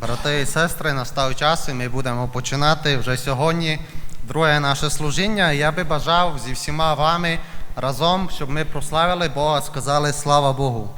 Брати і сестри, настав час, і ми будемо починати вже сьогодні друге наше служіння. Я би бажав зі всіма вами разом, щоб ми прославили Бога, сказали слава Богу.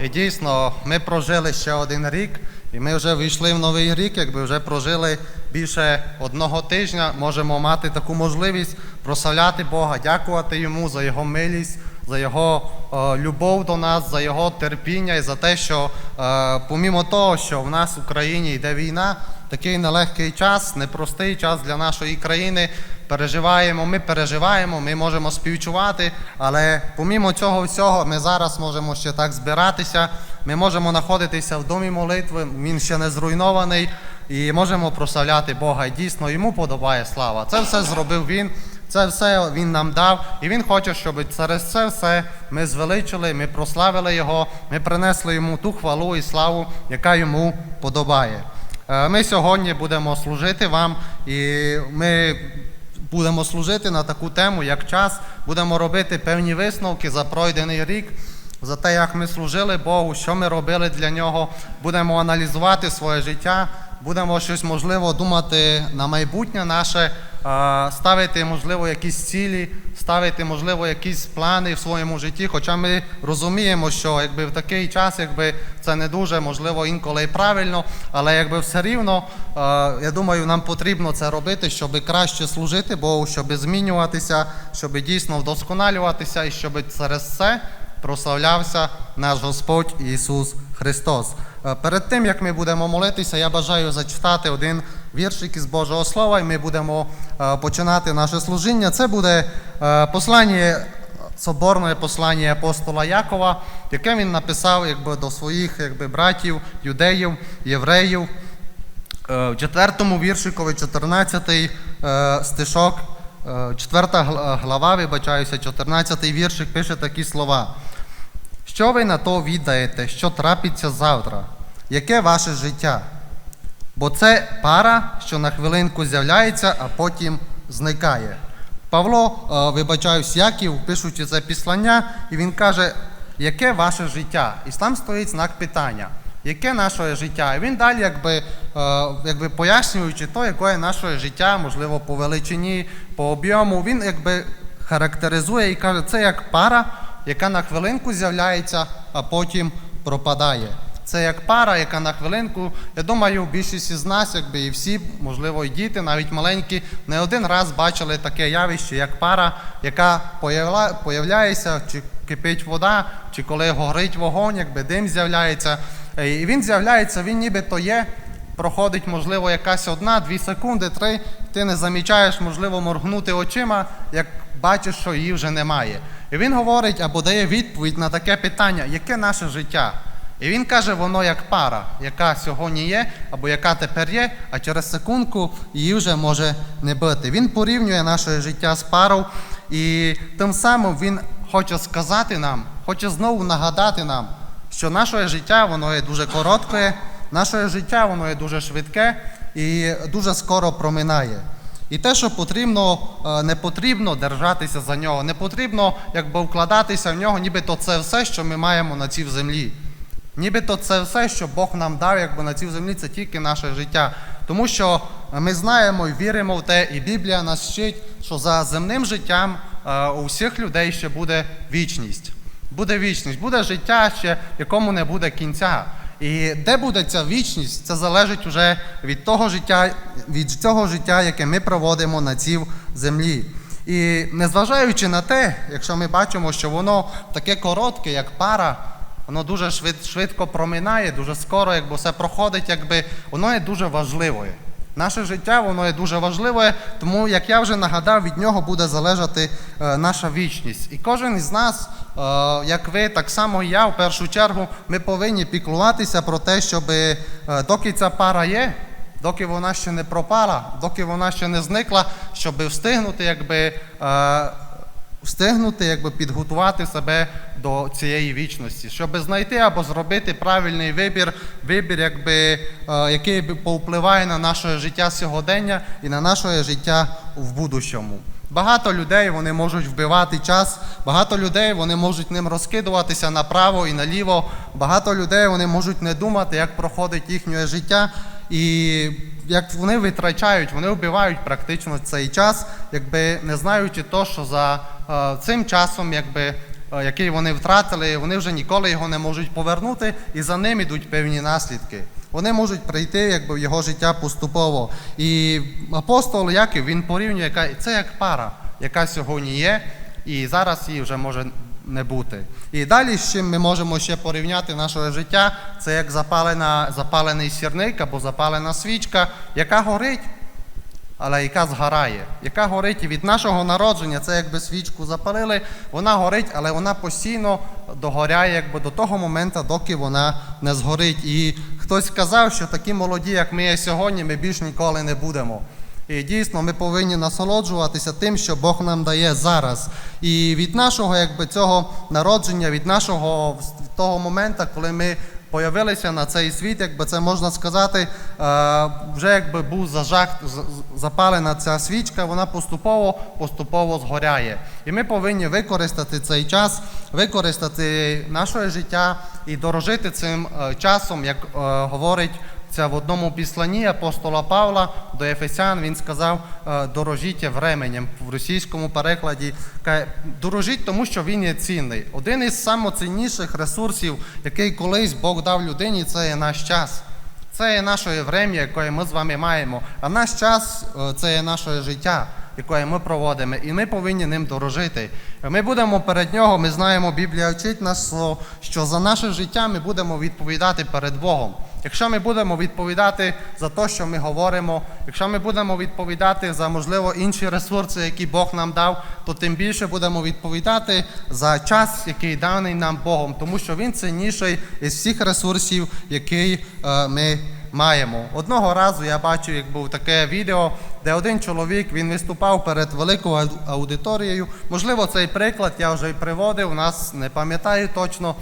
І дійсно, ми прожили ще один рік, і ми вже війшли в новий рік, якби вже прожили більше одного тижня, можемо мати таку можливість прославляти Бога, дякувати Йому за Його милість, за Його е, любов до нас, за Його терпіння і за те, що е, помімо того, що в нас в Україні йде війна, такий нелегкий час, непростий час для нашої країни. Переживаємо, ми переживаємо, ми можемо співчувати, але помімо цього всього, ми зараз можемо ще так збиратися. Ми можемо знаходитися в домі молитви, він ще не зруйнований, і можемо прославляти Бога. І дійсно йому подобає слава. Це все зробив він. Це все він нам дав, і він хоче, щоб через це все ми звеличили, ми прославили його, ми принесли йому ту хвалу і славу, яка йому подобає. Е, Ми сьогодні будемо служити вам, і ми будемо служити на таку тему, як час, будемо робити певні висновки за пройдений рік, за те, як ми служили Богу, що ми робили для нього. Будемо аналізувати своє життя, будемо щось можливо думати на майбутнє наше, ставити, можливо, якісь цілі, ставити, можливо, якісь плани в своєму житті. Хоча ми розуміємо, що якби в такий час, якби це не дуже можливо інколи і правильно, але якби все рівно, я думаю, нам потрібно це робити, щоб краще служити Богу, щоб змінюватися, щоб дійсно вдосконалюватися і щоб через це прославлявся наш Господь Ісус Христос. Е, Перед тим як ми будемо молитися, я бажаю зачитати один віршик із Божого Слова, і ми будемо е, починати наше служіння. Це буде е, послання, соборне послання апостола Якова, яке він написав якби, до своїх якби, братів, юдеїв, євреїв. В четвертому віршикові 14 е, стишок, е, четверта гла- глава, вибачаюся, 14 віршик пише такі слова. Що ви на то віддаєте, що трапиться завтра? Яке ваше життя? Бо це пара, що на хвилинку з'являється, а потім зникає. Павло, е, вибачаюсь, Яків, пишучи це післання, і він каже, яке ваше життя? І там стоїть знак питання. Яке наше життя? І він далі, якби, е, якби пояснюючи то, яке наше життя, можливо, по величині, по об'єму, він якби характеризує і каже, це як пара, яка на хвилинку з'являється, а потім пропадає. Це як пара, яка на хвилинку, я думаю, більшість із нас, якби і всі, можливо, і діти, навіть маленькі, не один раз бачили таке явище, як пара, яка появляється, чи кипить вода, чи коли горить вогонь, якби дим з'являється. Е, І він з'являється, він нібито є, проходить, можливо, якась одна, дві секунди, три, ти не замічаєш, можливо, моргнути очима, як бачиш, що її вже немає. І він говорить або дає відповідь на таке питання, яке наше життя? І він каже, воно як пара, яка сьогодні є, або яка тепер є, а через секундку її вже може не бути. Він порівнює наше життя з парою, і тим самим він хоче сказати нам, хоче знову нагадати нам, що наше життя воно є дуже коротке, наше життя воно є дуже швидке і дуже скоро проминає. І те, що потрібно, е, не потрібно держатися за нього, не потрібно якби вкладатися в нього, нібито це все, що ми маємо на цій землі. Нібито це все, що Бог нам дав, якби на цій землі, це тільки наше життя. Тому що ми знаємо і віримо в те, і Біблія нас вчить, що за земним життям е, у всіх людей ще буде вічність. Буде вічність, буде життя, ще якому не буде кінця. І де буде ця вічність, це залежить уже від того життя, від цього життя, яке ми проводимо на цій землі. І незважаючи на те, якщо ми бачимо, що воно таке коротке, як пара, воно дуже швид, швидко проминає, дуже скоро, якби все проходить, якби воно є дуже важливою. Наше життя воно є дуже важливе, тому, як я вже нагадав, від нього буде залежати е, наша вічність. І кожен із нас, е, як ви, так само і я, в першу чергу, ми повинні піклуватися про те, щоб е, доки ця пара є, доки вона ще не пропала, доки вона ще не зникла, щоб встигнути, якби. Встигнути, якби підготувати себе до цієї вічності, щоб знайти або зробити правильний вибір, вибір, якби, е, який повпливає на наше життя сьогодення і на наше життя в будущому. Багато людей вони можуть вбивати час, багато людей вони можуть ним розкидуватися направо і наліво. Багато людей вони можуть не думати, як проходить їхнє життя. І як вони витрачають, вони вбивають практично цей час, якби не знаючи то, що за цим часом, якби, е, який вони втратили, вони вже ніколи його не можуть повернути, і за ним ідуть певні наслідки. Вони можуть прийти якби, в його життя поступово. І апостол Яків він порівнює, яка це як пара, яка сьогодні є, і зараз її вже може не бути. І далі, з чим ми можемо ще порівняти наше життя, це як запалена, запалений сірник або запалена свічка, яка горить, але яка згорає, яка горить і від нашого народження, це якби свічку запалили, вона горить, але вона постійно догоряє якби до того моменту, доки вона не згорить. І хтось сказав, що такі молоді, як ми є сьогодні, ми більш ніколи не будемо. І дійсно ми повинні насолоджуватися тим, що Бог нам дає зараз. І від нашого якби, цього народження, від нашого того моменту, коли ми появилися на цей світ, якби це можна сказати, е, вже якби був зажах, запалена ця свічка, вона поступово поступово згоряє. І ми повинні використати цей час, використати наше життя і дорожити цим е, часом, як е, говорить. Це в одному післанні апостола Павла до Ефесян він сказав е, дорожіть временем в російському перекладі. каже, Дорожіть, тому що він є цінний. Один із самоцінніших ресурсів, який колись Бог дав людині, це є наш час. Це є наше врем'я, яке ми з вами маємо. А наш час е, це є наше життя, яке ми проводимо, і ми повинні ним дорожити. Ми будемо перед нього, ми знаємо, Біблія вчить нас, що за наше життя ми будемо відповідати перед Богом. Якщо ми будемо відповідати за те, що ми говоримо, якщо ми будемо відповідати за, можливо, інші ресурси, які Бог нам дав, то тим більше будемо відповідати за час, який даний нам Богом, тому що він цінніший із всіх ресурсів, які е, ми маємо. Одного разу я бачив, як був таке відео, де один чоловік він виступав перед великою аудиторією. Можливо, цей приклад я вже приводив, нас не пам'ятаю точно.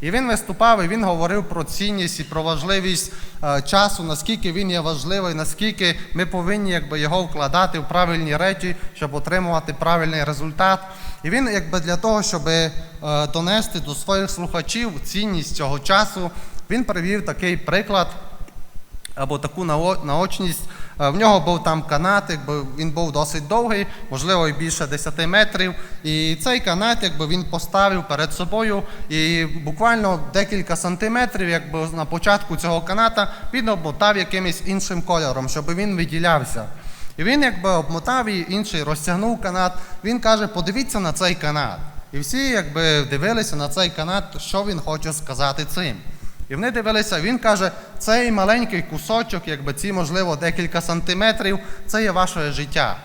І він виступав, і він говорив про цінність і про важливість е, часу, наскільки він є важливий, наскільки ми повинні якби, його вкладати в правильні речі, щоб отримувати правильний результат. І він, якби для того, щоб е, донести до своїх слухачів цінність цього часу, він привів такий приклад або таку наочність. Е, В нього був там канат, якби він був досить довгий, можливо, і більше 10 метрів. І цей канат, якби він поставив перед собою, і буквально декілька сантиметрів, якби на початку цього каната, він обмотав якимось іншим кольором, щоб він виділявся. І він якби обмотав і інший розтягнув канат. Він каже: подивіться на цей канат. І всі якби дивилися на цей канат, що він хоче сказати цим. І вони дивилися, він каже, цей маленький кусочок, якби ці, можливо, декілька сантиметрів, це є ваше життя.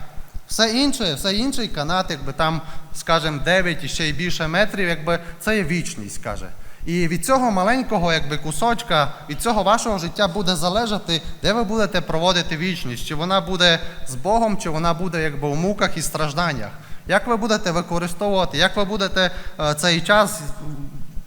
Все інше, все інший канат, якби там, скажімо, 9 і ще й більше метрів, якби це є вічність, каже. І від цього маленького якби, кусочка, від цього вашого життя буде залежати, де ви будете проводити вічність, чи вона буде з Богом, чи вона буде якби, у муках і стражданнях. Як ви будете використовувати, як ви будете е, цей час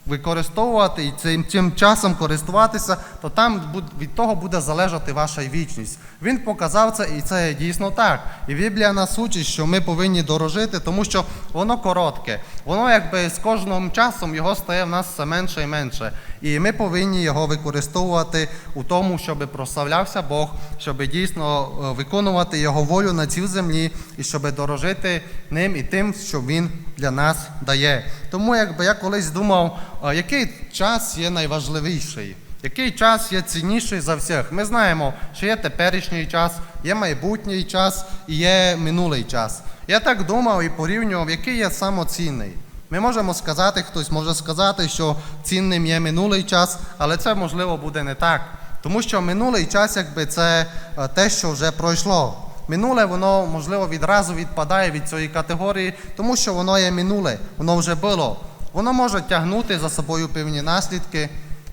використовувати і цим, цим часом користуватися, то там від того буде залежати ваша вічність. Він показав це, і це дійсно так. І Біблія нас учить, що ми повинні дорожити, тому що воно коротке. Воно якби з кожним часом його стає в нас все менше і менше. І ми повинні його використовувати у тому, щоб прославлявся Бог, щоб дійсно е, виконувати його волю на цій землі і щоб дорожити ним і тим, що він для нас дає. Тому якби я колись думав, який час є найважливіший, який час є цінніший за всіх. Ми знаємо, що є теперішній час, є майбутній час і є минулий час. Я так думав і порівнював, який є самоцінний. Ми можемо сказати, хтось може сказати, що цінним є минулий час, але це можливо буде не так. Тому що минулий час, якби це е, те, що вже пройшло. Минуле, воно можливо відразу відпадає від цієї категорії, тому що воно є минуле, воно вже було. Воно може тягнути за собою певні наслідки.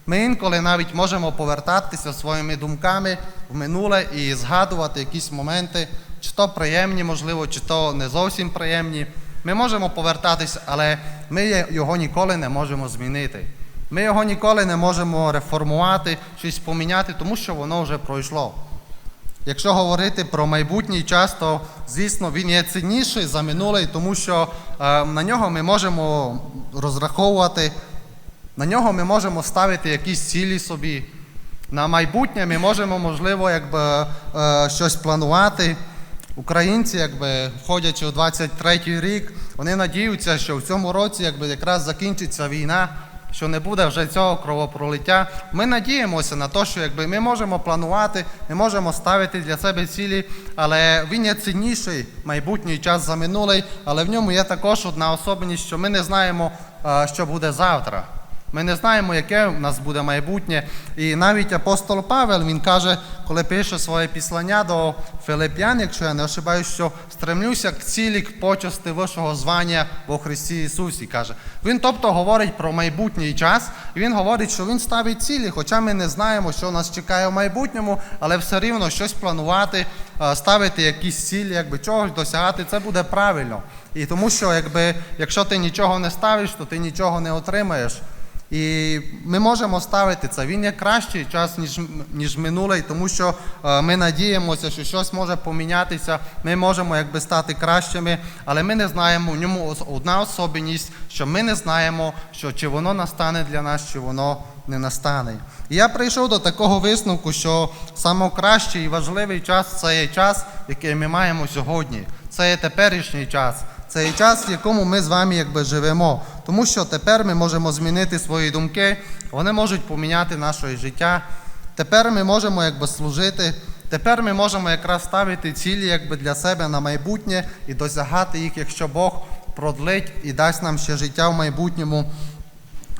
Ми інколи навіть можемо повертатися своїми думками в минуле і згадувати якісь моменти, чи то приємні, можливо, чи то не зовсім приємні. Ми можемо повертатися, але ми його ніколи не можемо змінити. Ми його ніколи не можемо реформувати, щось поміняти, тому що воно вже пройшло. Якщо говорити про майбутній час, то звісно він є цінніший за минулий, тому що е, на нього ми можемо розраховувати, на нього ми можемо ставити якісь цілі собі. На майбутнє ми можемо, можливо, якби, е, щось планувати. Українці, якби входячи у 23-й рік, вони надіються, що в цьому році якби, якраз закінчиться війна, що не буде вже цього кровопролиття. Ми надіємося на те, що якби, ми можемо планувати, ми можемо ставити для себе цілі, але він є цінніший майбутній час за минулий, але в ньому є також одна особливість, що ми не знаємо, е, що буде завтра. Ми не знаємо, яке в нас буде майбутнє. І навіть апостол Павел він каже, коли пише своє післання до Филип'ян, якщо я не ошибаюсь, що стремлюся к цілі к почести вищого звання во Христі Ісусі. каже. Він тобто говорить про майбутній час, і він говорить, що він ставить цілі, хоча ми не знаємо, що нас чекає в майбутньому, але все рівно щось планувати, е, ставити якісь цілі, якби чогось досягати, це буде правильно. І тому що, якби, якщо ти нічого не ставиш, то ти нічого не отримаєш. І ми можемо ставити це. Він є кращий час, ніж, ніж минулий, тому що е, ми надіємося, що щось може помінятися, ми можемо якби стати кращими, але ми не знаємо в ньому одна особливість, що ми не знаємо, що чи воно настане для нас, чи воно не настане. І я прийшов до такого висновку, що найкращий і важливий час це є час, який ми маємо сьогодні. Це є теперішній час. Це є час, в якому ми з вами якби живемо. Тому що тепер ми можемо змінити свої думки, вони можуть поміняти наше життя. Тепер ми можемо якби служити. Тепер ми можемо якраз ставити цілі якби для себе на майбутнє і досягати їх, якщо Бог продлить і дасть нам ще життя в майбутньому.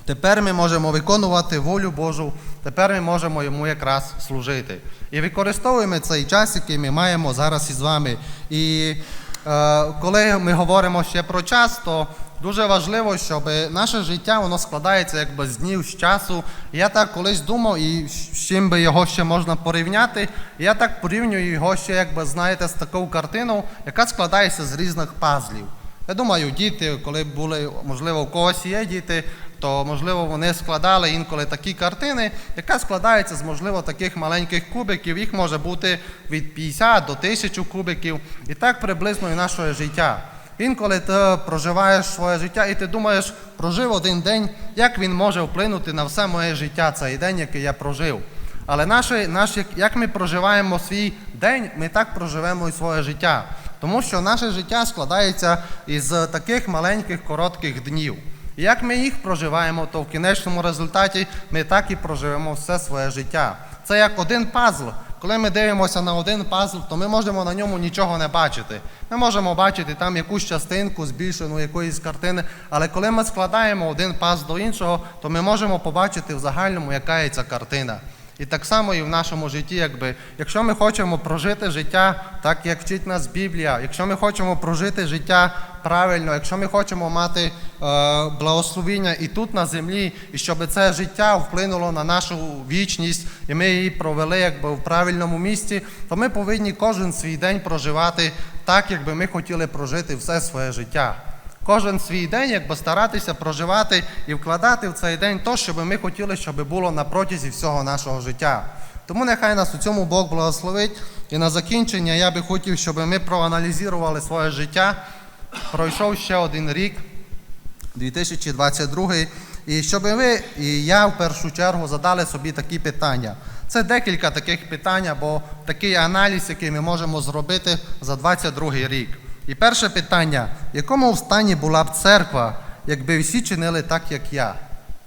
Тепер ми можемо виконувати волю Божу, тепер ми можемо йому якраз служити. І використовуємо цей час, який ми маємо зараз із вами. І е, коли ми говоримо ще про час, то дуже важливо, щоб наше життя воно складається якби з днів, з часу. Я так колись думав, і з чим би його ще можна порівняти. Я так порівнюю його ще, якби знаєте, з такою картиною, яка складається з різних пазлів. Я думаю, діти, коли були, можливо, у когось є діти, то можливо вони складали інколи такі картини, яка складається з можливо таких маленьких кубиків. Їх може бути від 50 до 1000 кубиків, і так приблизно і наше життя. Інколи ти проживаєш своє життя і ти думаєш, прожив один день, як він може вплинути на все моє життя, цей день, який я прожив. Але наше, наш, як- як ми проживаємо свій день, ми так проживемо і своє життя. Тому що наше життя складається із таких маленьких коротких днів. І як ми їх проживаємо, то в кінечному результаті ми так і проживемо все своє життя. Це як один пазл. Коли ми дивимося на один пазл, то ми можемо на ньому нічого не бачити. Ми можемо бачити там якусь частинку збільшену якоїсь картини, але коли ми складаємо один пазл до іншого, то ми можемо побачити в загальному, яка є ця картина. І так само і в нашому житті, якби, якщо ми хочемо прожити життя так, як вчить нас Біблія, якщо ми хочемо прожити життя правильно, якщо ми хочемо мати е, благословіння і тут на землі, і щоб це життя вплинуло на нашу вічність, і ми її провели якби в правильному місці, то ми повинні кожен свій день проживати так, якби ми хотіли прожити все своє життя. Кожен свій день, якби старатися проживати і вкладати в цей день то, що би ми хотіли, щоб було на протязі всього нашого життя. Тому нехай нас у цьому Бог благословить. І на закінчення я би хотів, щоб ми проаналізували своє життя. Пройшов ще один рік, 2022, і щоб ви і я в першу чергу задали собі такі питання. Це декілька таких питань, або такий аналіз, який ми можемо зробити за 22 рік. І перше питання: в якому стані була б церква, якби всі чинили так, як я?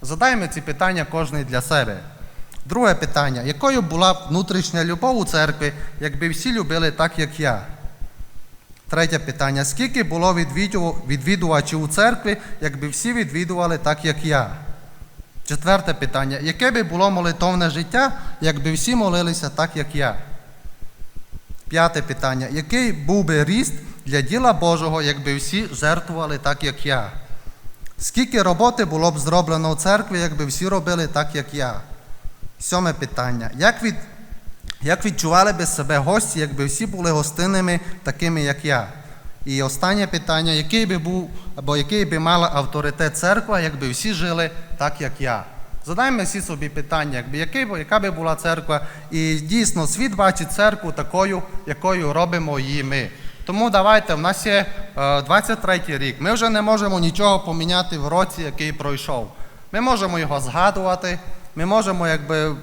Задаймо ці питання кожен для себе. Друге питання: якою була б внутрішня любов у церкві, якби всі любили так, як я? Третє питання: скільки було відвідувачів- у церкві, якби всі відвідували так, як я? Четверте питання: яке би було молитовне життя, якби всі молилися так, як я? П'яте питання: який був би ріст для діла Божого, якби всі жертвували так, як я? Скільки роботи було б зроблено в церкві, якби всі робили так, як я? Сьоме питання: як, від, як відчували би себе гості, якби всі були гостинними, такими, як я? І останнє питання: який би був або який би мала авторитет церква, якби всі жили так, як я? Задаймо всі собі питання, якби, який, яка би була церква, і дійсно світ бачить церкву такою, якою робимо її ми. Тому давайте, в нас є е, 23 рік. Ми вже не можемо нічого поміняти в році, який пройшов. Ми можемо його згадувати, ми можемо, якби,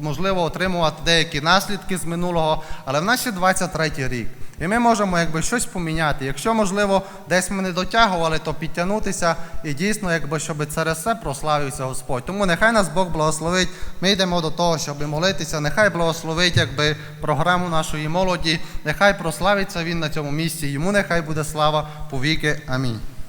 можливо, отримувати деякі наслідки з минулого, але в нас є 23 рік. І ми можемо якби, щось поміняти. Якщо, можливо, десь ми не дотягували, то підтягнутися і дійсно, якби, щоб через це прославився Господь. Тому нехай нас Бог благословить. Ми йдемо до того, щоб молитися. Нехай благословить якби, програму нашої молоді. Нехай прославиться Він на цьому місці. Йому нехай буде слава повіки. Амінь.